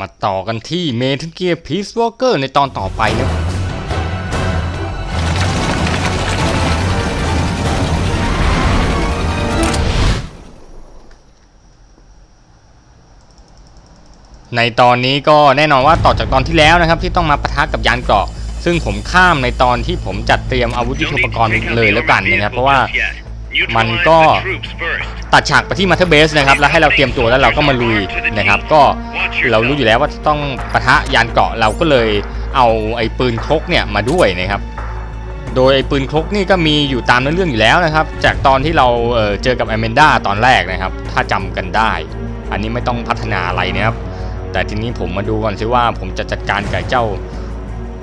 มาต่อกันที่เมทัลเกียร์พีซวอลเกอร์ในตอนต่อไปนะในตอนนี้ก็แน่นอนว่าต่อจากตอนที่แล้วนะครับ ที่ต้องมาปะทะกับยานเกราะ ซึ่งผมข้ามในตอนที่ผมจัดเตรียมอาวุธยุทโธปกรณ์เลยแล้วกันนะครับ เพราะว่า มันก็ตัดฉากไปที่มาเธอร์เบสนะครับแล้วให้เราเตรียมตัวแล้วเราก็มาลุยนะครับ ก็เรารู้อยู่แล้วว่าต้องปะทะยานเกาะเราก็เลยเอาไอ้ปืนครกเนี่ยมาด้วยนะครับโดยไอ้ปืนครกนี่ก็มีอยู่ตามเรื่องอยู่แล้วนะครับ จากตอนที่เราเเจอกับอเมนดาตอนแรกนะครับ ถ้าจำกันได้ อันนี้ไม่ต้องพัฒนาอะไรนะครับ แต่ทีนี้ผมมาดูก่อนสิว่าผมจะจัดการกับเจ้า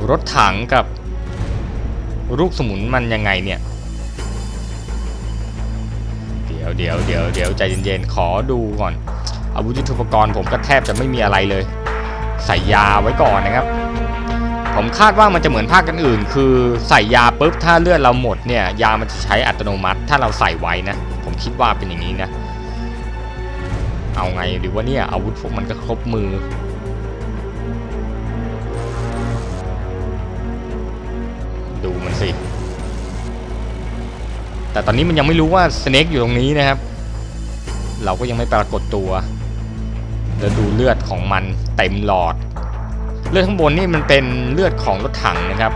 รถถังกับลูกสมุนมันยังไงเนี่ย ดี๋ยวเดี๋ยวเดี๋ยวเดี๋ยวใจเย็นๆ ขอดูก่อน อาวุธยุทโธปกรณ์ผมก็แทบจะไม่มีอะไรเลย ใส่ยาไว้ก่อนนะครับ ผมคาดว่ามันจะเหมือนภาคกันอื่น คือใส่ยาปุ๊บถ้าเลือดเราหมดเนี่ย ยามันจะใช้อัตโนมัติ ถ้าเราใส่ไว้นะ ผมคิดว่าเป็นอย่างนี้นะ เอาไงหรือว่าเนี่ยอาวุธพวกมันก็ครบมือ แต่ตอนนี้มันยังไม่รู้ว่าสเน็กอยู่ตรงนี้นะครับ เราก็ยังไม่ปรากฏตัวแล้วดูเลือดของมันเต็มหลอด เลือดข้างบนนี่มันเป็นเลือดของรถถังนะครับ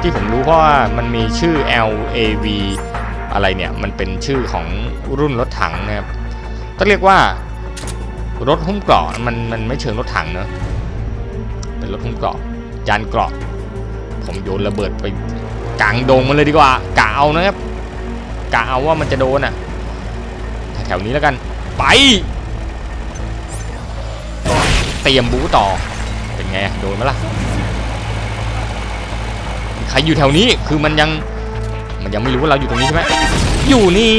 ที่ผมรู้เพราะว่ามันมีชื่อ LAV อะไรเนี่ยมันเป็นชื่อของรุ่นรถถังนะครับต้องเรียกว่ารถหุ้มเกราะมันมันไม่เชิงรถถังเนอะเป็นรถหุ้มเกราะยานเกราะผมโยนระเบิดไปกลางดงมันเลยดีกว่ากะเอานะครับ กะเอาว่ามันจะโดนอะ แถวนี้แล้วกัน ไป เตรียมบูต่อ เป็นไงโดนไหมล่ะ ใครอยู่แถวนี้ คือมันยัง มันยังไม่รู้ว่าเราอยู่ตรงนี้ใช่ไหม อยู่นี่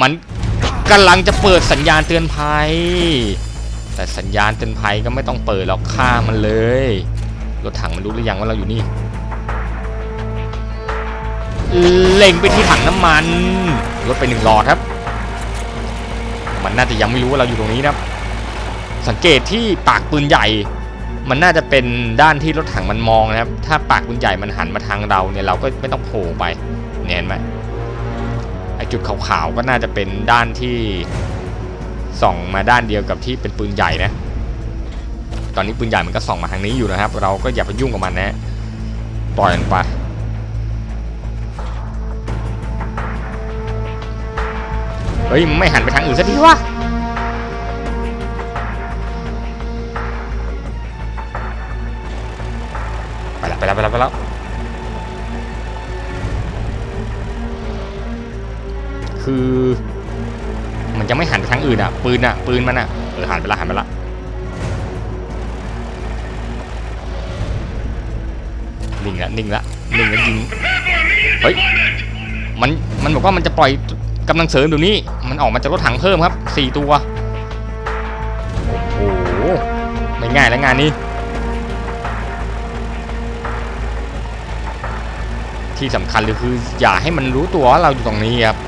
มันกำลังจะเปิดสัญญาณเตือนภัย แต่สัญญาณเตือนภัยก็ไม่ต้องเปิดหรอกฆ่ามันเลย รถถังมันรู้หรือยังว่าเราอยู่นี่ เล็งไปที่ถังน้ำมัน รถไปหนึ่งหลอดครับ มันน่าจะยังไม่รู้ว่าเราอยู่ตรงนี้นะครับ สังเกตที่ปากปืนใหญ่ มันน่าจะเป็นด้านที่รถถังมันมองนะครับ ถ้าปากปืนใหญ่มันหันมาทางเราเนี่ยเราก็ไม่ต้องโผล่ไปเนี่ยเห็นไหมไอจุดขาวๆก็น่าจะเป็นด้านที่ส่องมาด้านเดียวกับที่เป็นปืนใหญ่นะ ตอนนี้ปืนใหญ่มันก็ส่องมาทางนี้อยู่นะครับ เราก็อย่าไปยุ่งกับมันนะปล่อยมันไปเฮ้ยไม่หันไปทางอื่นสักทีวะไปแล้วไปแล้วไปแล้วไปแล้วคือ มันจะไม่หันไปทางอื่นอะปืนอะปืนมันอะเออหันไปละหันไปละ นิ่งละนิ่งละนิ่งล้วยิงเฮ้ยมันมันบอกว่ามันจะปล่อยกำลังเสริมเดี๋ยวนี้มันออกมาจากรถถังเพิ่มครับสี่ตัวโอ้โหไม่ง่ายแล้วงานนี้ ที่สำคัญเลยคืออย่าให้มันรู้ตัวว่าเราอยู่ตรงนี้ครับ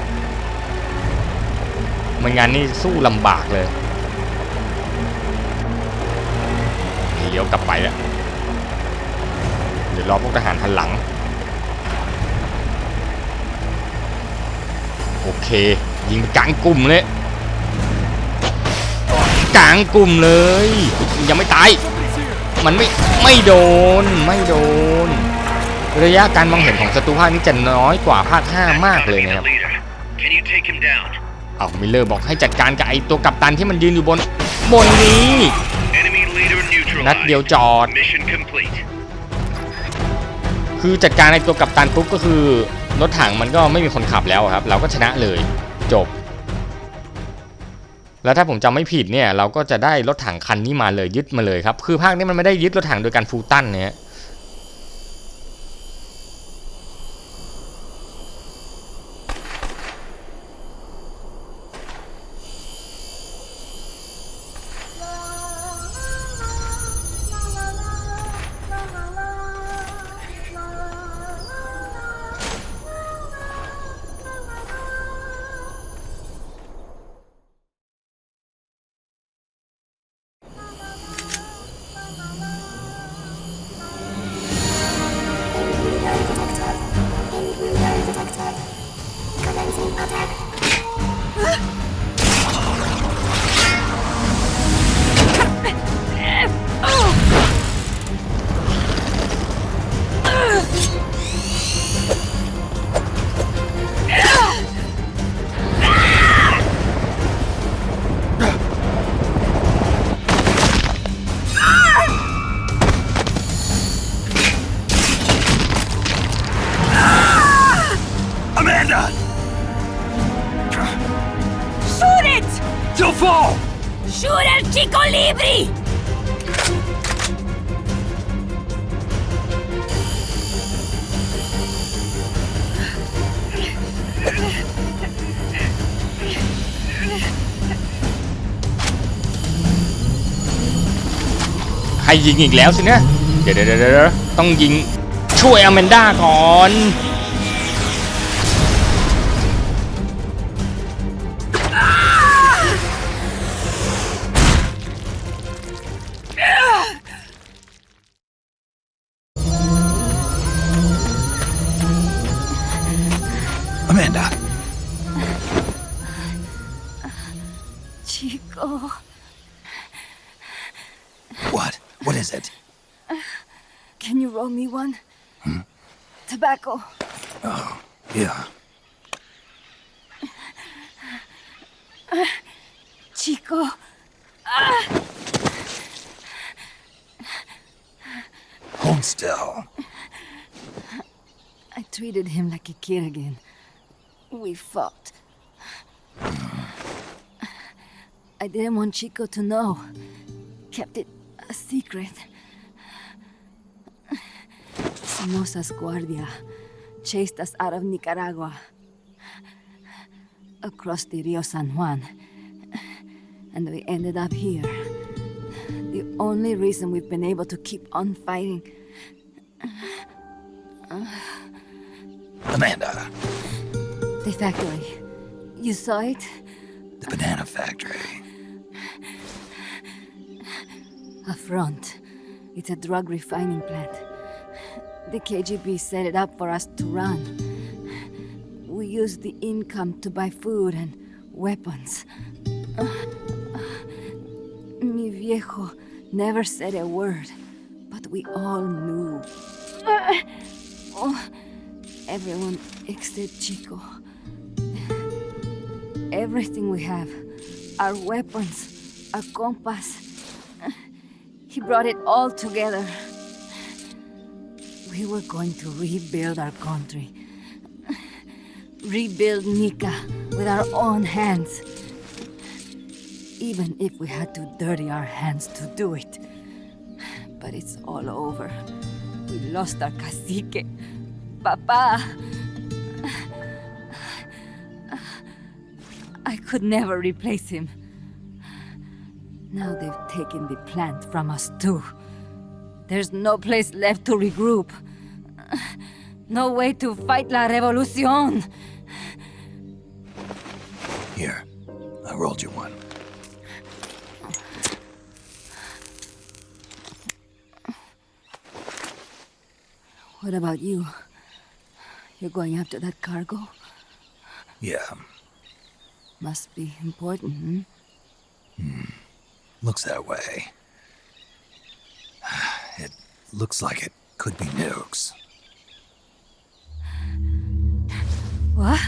มันงานนี่สู้ลำบากเลยเลี้ยวกลับไปแล้ว ดี๋ยวรอพวกทหารทันหลัง โอเค ยิงไปกลางกลุ่มเลยกลางกลุ่มเลย ยังไม่ตาย มันไม่ไม่โดนไม่โดน ระยะการมองเห็นของศัตรูภาคนี้จะน้อยกว่าภาค5มากเลยนะครับเอามิเลอร์บอกให้จัดการกับไอตัวกัปตันที่มันยืนอยู่บนบนนี้ นัดเดียวจอด คือจัดการในตัวกับตันปุ๊บก็คือรถถังมันก็ไม่มีคนขับแล้วครับ เราก็ชนะเลยจบ แล้วถ้าผมจำไม่ผิดเนี่ย เราก็จะได้รถถังคันนี้มาเลยยึดมาเลยครับ คือภาคนี้มันไม่ได้ยึดรถถังโดยการฟูลตันเนี่ย ¡Shoot al chico Libri! "ให้ยิงอีกแล้วสินะ เดี๋ยวเดี๋ยวเดี๋ยวเดี๋ยวต้องยิงช่วยอแมนด้าก่อน Amanda, Chico. what? What is it? Can you roll me one? Hmm? Tobacco. Oh, yeah. Chico. Hold still. I treated him like a kid again. We fought. I didn't want Chico to know. Kept it a secret. Somoza's Guardia chased us out of Nicaragua. Across the Rio San Juan. And we ended up here. The only reason we've been able to keep on fighting. Amanda, The factory. You saw it? the banana factory. A front. It's a drug refining plant. The KGB set it up for us to run. We used the income to buy food and weapons. Mi viejo never said a word, but we all knew. Uh, oh, everyone except Chico. Everything we have our weapons, our compass. He brought it all together. We were going to rebuild our country. Rebuild Nika with our own hands. Even if we had to dirty our hands to do it. But it's all over. We lost our cacique. Papa. Could never replace him. Now they've taken the plant from us too. There's no place left to regroup. No way to fight la revolucion. Here, I rolled you one. What about you? You're going after that cargo? Yeah, Must be important, hmm? looks that way. It looks like it could be nukes. What?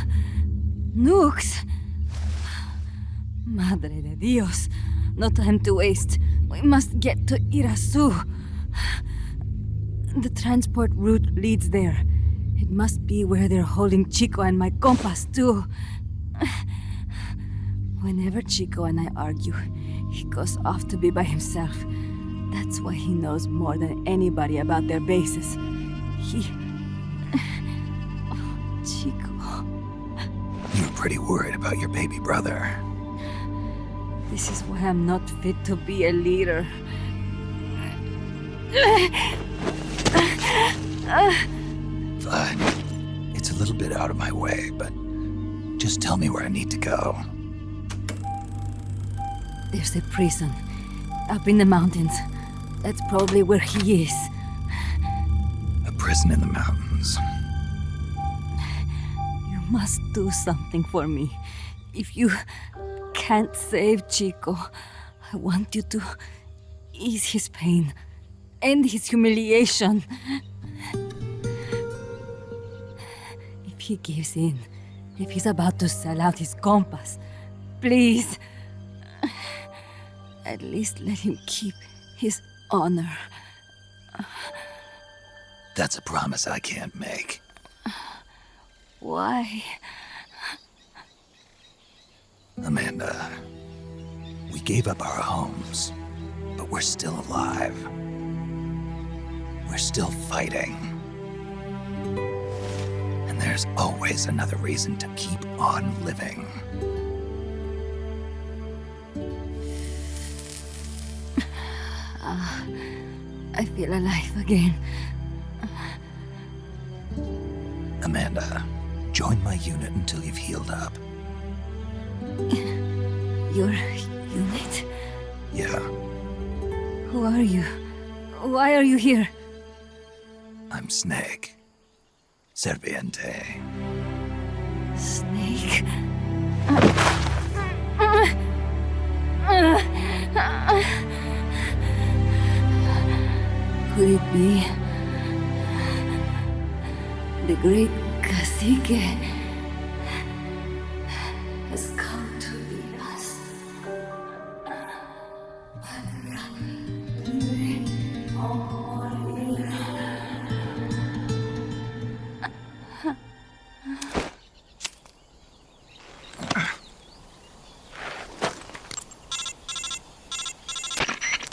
Nukes? Madre de Dios. No time to waste. We must get to Irasu. The transport route leads there. It must be where they're holding Chico and my compass, too. Whenever Chico and I argue, he goes off to be by himself. That's why he knows more than anybody about their bases. He. Oh, Chico. You're pretty worried about your baby brother. This is why I'm not fit to be a leader. Fine. It's a little bit out of my way, but just tell me where I need to go. There's a prison up in the mountains. That's probably where he is. A prison in the mountains. You must do something for me. If you can't save Chico, I want you to ease his pain, end his humiliation. If he gives in, if he's about to sell out his compass, please, at least let him keep his honor. That's a promise I can't make. Why? Amanda, we gave up our homes, but we're still alive. We're still fighting. And there's always another reason to keep on living. I feel alive again. Amanda, join my unit until you've healed up. Your unit? Yeah, Who are you? Why are you here? I'm Snake. Serviente. Snake? Could it be the great cacique has come to lead us?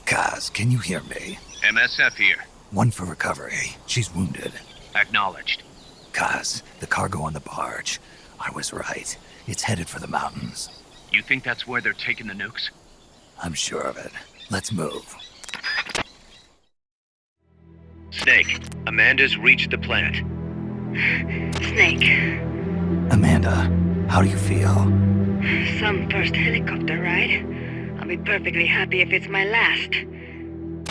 Kaz, can you hear me? MSF here. One for recovery. She's wounded. Acknowledged. Kaz, the cargo on the barge. I was right. It's headed for the mountains. You think that's where they're taking the nukes? I'm sure of it. Let's move. Snake, Amanda's reached the plant. Snake, Amanda, how do you feel? some first helicopter ride. I'll be perfectly happy if it's my last.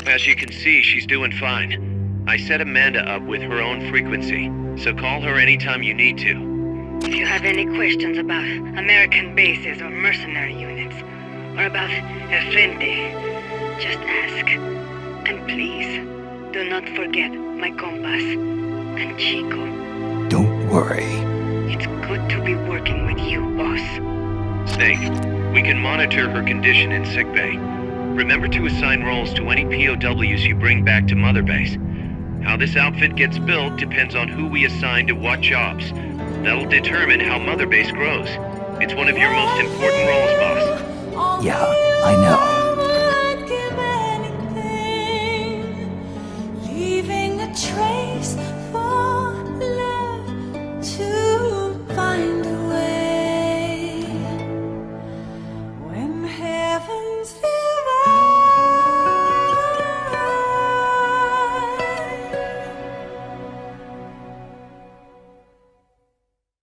As you can see, she's doing fine. I set Amanda up with her own frequency, so call her anytime you need to. If you have any questions about American bases or mercenary units, or about El Frente, just ask. And please, do not forget my compass and Chico. Don't worry. It's good to be working with you, boss. Snake, we can monitor her condition in sickbay. Remember to assign roles to any POWs you bring back to Mother Base. How this outfit gets built depends on who we assign to what jobs. That'll determine how Mother Base grows. It's one of your most important roles, boss. Yeah, I know.